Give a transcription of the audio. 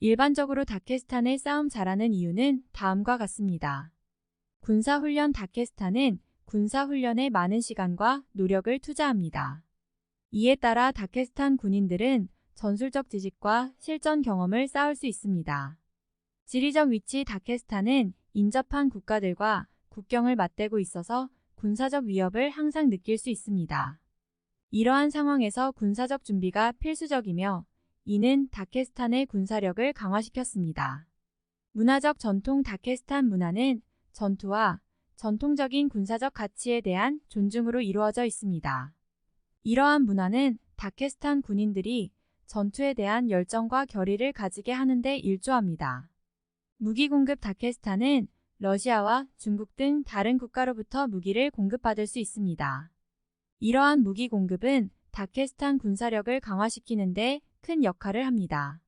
일반적으로 다케스탄의 싸움 잘하는 이유는 다음과 같습니다. 군사훈련 다케스탄은 군사훈련에 많은 시간과 노력을 투자합니다. 이에 따라 다케스탄 군인들은 전술적 지식과 실전 경험을 쌓을 수 있습니다. 지리적 위치 다케스탄은 인접한 국가들과 국경을 맞대고 있어서 군사적 위협을 항상 느낄 수 있습니다. 이러한 상황에서 군사적 준비가 필수적이며 이는 다케스탄의 군사력을 강화시켰습니다. 문화적 전통 다케스탄 문화는 전투와 전통적인 군사적 가치에 대한 존중으로 이루어져 있습니다. 이러한 문화는 다케스탄 군인들이 전투에 대한 열정과 결의를 가지게 하는데 일조합니다. 무기 공급 다케스탄은 러시아와 중국 등 다른 국가로부터 무기를 공급받을 수 있습니다. 이러한 무기 공급은 다케스탄 군사력을 강화시키는데 큰 역할을 합니다.